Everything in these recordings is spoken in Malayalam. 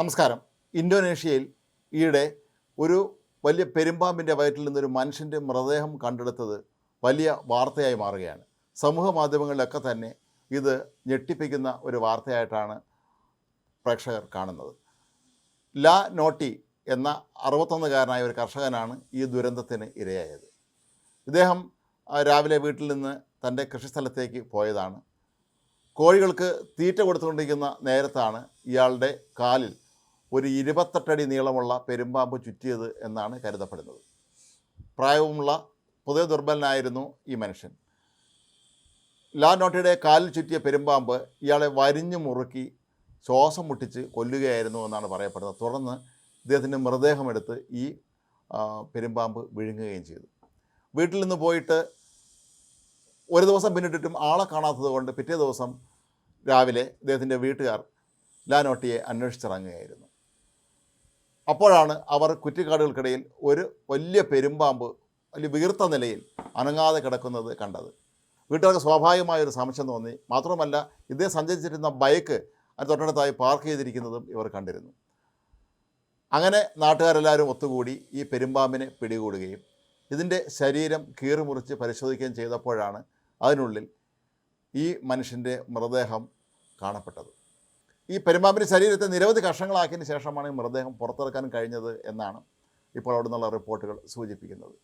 നമസ്കാരം. ഇന്തോനേഷ്യയിൽ ഈയിടെ ഒരു വലിയ പെരുമ്പാമ്പിന്റെ വയറ്റിൽ നിന്നൊരു മനുഷ്യന്റെ മൃതദേഹം കണ്ടെടുത്തത് വലിയ വാർത്തയായി മാറുകയാണ്. സമൂഹ മാധ്യമങ്ങളിലൊക്കെ തന്നെ ഇത് ഞെട്ടിപ്പിക്കുന്ന ഒരു വാർത്തയായിട്ടാണ് പ്രേക്ഷകർ കാണുന്നത്. ലാ നോട്ടി എന്ന അറുപത്തൊന്നുകാരനായ ഒരു കർഷകനാണ് ഈ ദുരന്തത്തിന് ഇരയായത്. ഇദ്ദേഹം രാവിലെ വീട്ടിൽ നിന്ന് തന്റെ കൃഷിസ്ഥലത്തേക്ക് പോയതാണ്. കോഴികൾക്ക് തീറ്റ കൊടുത്തുകൊണ്ടിരിക്കുന്ന നേരത്താണ് ഇയാളുടെ കാലിൽ ഒരു ഇരുപത്തെട്ടടി നീളമുള്ള പെരുമ്പാമ്പ് ചുറ്റിയത് എന്നാണ് കരുതപ്പെടുന്നത്. പ്രായവുമുള്ള പൊതുവെ ദുർബലനായിരുന്നു ഈ മനുഷ്യൻ. ലാ നോട്ടയുടെ കാലിൽ ചുറ്റിയ പെരുമ്പാമ്പ് ഇയാളെ വരിഞ്ഞു മുറുക്കി ശ്വാസം മുട്ടിച്ച് കൊല്ലുകയായിരുന്നു എന്നാണ് പറയപ്പെടുന്നത്. തുടർന്ന് ഇദ്ദേഹത്തിന്റെ മൃതദേഹമെടുത്ത് ഈ പെരുമ്പാമ്പ് വിഴുങ്ങുകയും ചെയ്തു. വീട്ടിൽ നിന്ന് പോയിട്ട് ഒരു ദിവസം പിന്നിട്ടിട്ടും ആളെ കാണാത്തത് കൊണ്ട് പിറ്റേ ദിവസം രാവിലെ ഇദ്ദേഹത്തിന്റെ വീട്ടുകാർ ലാനോട്ടിയെ അന്വേഷിച്ചിറങ്ങുകയായിരുന്നു. അപ്പോഴാണ് അവർ കുറ്റിക്കാടുകൾക്കിടയിൽ ഒരു വലിയ പെരുമ്പാമ്പ് വലിയ വീർത്ത നിലയിൽ അനങ്ങാതെ കിടക്കുന്നത് കണ്ടത്. വീട്ടുകാർക്ക് സ്വാഭാവികമായ ഒരു സംശയം തോന്നി. മാത്രമല്ല ഇതേ സഞ്ചരിച്ചിരുന്ന ബൈക്ക് അതിന് തൊട്ടടുത്തായി പാർക്ക് ചെയ്തിരിക്കുന്നതും ഇവർ കണ്ടിരുന്നു. അങ്ങനെ നാട്ടുകാരെല്ലാവരും ഒത്തുകൂടി ഈ പെരുമ്പാമ്പിനെ പിടികൂടുകയും ഇതിന്റെ ശരീരം കീറിമുറിച്ച് പരിശോധിക്കുകയും ചെയ്തപ്പോഴാണ് അതിനുള്ളിൽ ഈ മനുഷ്യന്റെ മൃതദേഹം കാണപ്പെട്ടത്. ഈ പെരുമ്പാമ്പിന്റെ ശരീരത്തെ നിരവധി കഷണങ്ങളാക്കിയതിന് ശേഷമാണ് ഈ മൃതദേഹം പുറത്തിറക്കാൻ കഴിഞ്ഞത് എന്നാണ് ഇപ്പോൾ അവിടെ നിന്നുള്ള റിപ്പോർട്ടുകൾ സൂചിപ്പിക്കുന്നത്.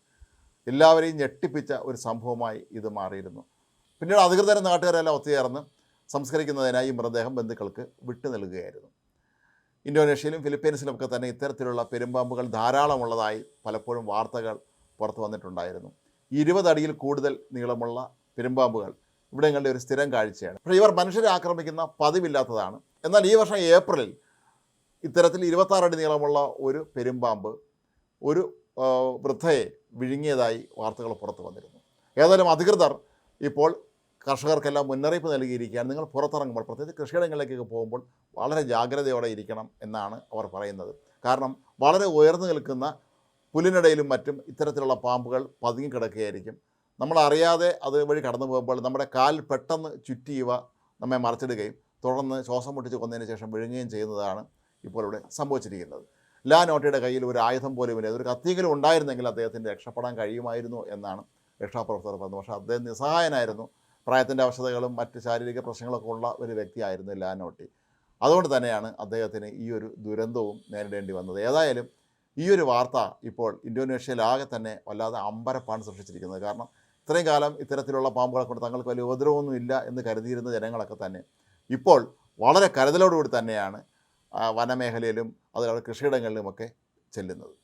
എല്ലാവരെയും ഞെട്ടിപ്പിച്ച ഒരു സംഭവമായി ഇത് മാറിയിരുന്നു. പിന്നീട് അധികൃതരെ നാട്ടുകാരെല്ലാം ഒത്തുചേർന്ന് സംസ്കരിക്കുന്നതിനായി ഈ മൃതദേഹം ബന്ധുക്കൾക്ക് വിട്ടു നൽകുകയായിരുന്നു. ഇന്തോനേഷ്യയിലും ഫിലിപ്പീൻസിലുമൊക്കെ തന്നെ ഇത്തരത്തിലുള്ള പെരുമ്പാമ്പുകൾ ധാരാളമുള്ളതായി പലപ്പോഴും വാർത്തകൾ പുറത്തു വന്നിട്ടുണ്ടായിരുന്നു. ഇരുപതടിയിൽ കൂടുതൽ നീളമുള്ള പെരുമ്പാമ്പുകൾ ഇവിടങ്ങളുടെ ഒരു സ്ഥിരം കാഴ്ചയാണ്. പക്ഷേ ഇവർ മനുഷ്യരെ ആക്രമിക്കുന്ന പതിവില്ലാത്തതാണ്. എന്നാൽ ഈ വർഷം ഏപ്രിലിൽ ഇത്തരത്തിൽ ഇരുപത്താറടി നീളമുള്ള ഒരു പെരുമ്പാമ്പ് ഒരു വൃദ്ധയെ വിഴുങ്ങിയതായി വാർത്തകൾ പുറത്തു വന്നിരുന്നു. ഏതായാലും അധികൃതർ ഇപ്പോൾ കർഷകർക്കെല്ലാം മുന്നറിയിപ്പ് നൽകിയിരിക്കുകയാണ്. നിങ്ങൾ പുറത്തിറങ്ങുമ്പോൾ പ്രത്യേകിച്ച് കൃഷിയിടങ്ങളിലേക്കൊക്കെ പോകുമ്പോൾ വളരെ ജാഗ്രതയോടെ ഇരിക്കണം എന്നാണ് അവർ പറയുന്നത്. കാരണം വളരെ ഉയർന്നു നിൽക്കുന്ന പുല്ലിനിടയിലും മറ്റും ഇത്തരത്തിലുള്ള പാമ്പുകൾ പതുങ്ങിക്കിടക്കുകയായിരിക്കും. നമ്മൾ അറിയാതെ അത് വഴി കടന്നു പോകുമ്പോൾ നമ്മുടെ കാൽ പെട്ടെന്ന് ചുറ്റി ഇവ നമ്മെ മറച്ചിടുകയും തുടർന്ന് ശ്വാസം മുട്ടിച്ച് കൊന്നതിന് ശേഷം വിഴുങ്ങുകയും ചെയ്യുന്നതാണ് ഇപ്പോൾ ഇവിടെ സംഭവിച്ചിരിക്കുന്നത്. ലാ നോട്ടയുടെ കയ്യിൽ ഒരു ആയുധം പോലും ഇല്ല. ഒരു കത്തിയെങ്കിലും ഉണ്ടായിരുന്നെങ്കിൽ അദ്ദേഹത്തിന് രക്ഷപ്പെടാൻ കഴിയുമായിരുന്നു എന്നാണ് രക്ഷാപ്രവർത്തകർ പറഞ്ഞത്. പക്ഷേ അദ്ദേഹം നിസ്സഹായനായിരുന്നു. പ്രായത്തിന്റെ അവശതകളും മറ്റ് ശാരീരിക പ്രശ്നങ്ങളൊക്കെ ഉള്ള ഒരു വ്യക്തിയായിരുന്നു ലാ നോട്ടി. അതുകൊണ്ട് തന്നെയാണ് അദ്ദേഹത്തിന് ഈ ഒരു ദുരന്തവും നേരിടേണ്ടി വന്നത്. ഏതായാലും ഈ ഒരു വാർത്ത ഇപ്പോൾ ഇന്തോനേഷ്യയിലാകെ തന്നെ വല്ലാതെ അമ്പരപ്പാണ് സൃഷ്ടിച്ചിരിക്കുന്നത്. കാരണം ഇത്രയും കാലം ഇത്തരത്തിലുള്ള പാമ്പുകളെ കൊണ്ട് തങ്ങൾക്ക് വലിയ ഉപദ്രവമൊന്നും ഇല്ല എന്ന് കരുതിയിരുന്ന ജനങ്ങളൊക്കെ തന്നെ. ഇപ്പോൾ വളരെ കരുതലോടുകൂടി തന്നെയാണ് വനമേഖലയിലും അതുപോലെ കൃഷിയിടങ്ങളിലുമൊക്കെ ചെല്ലുന്നത്.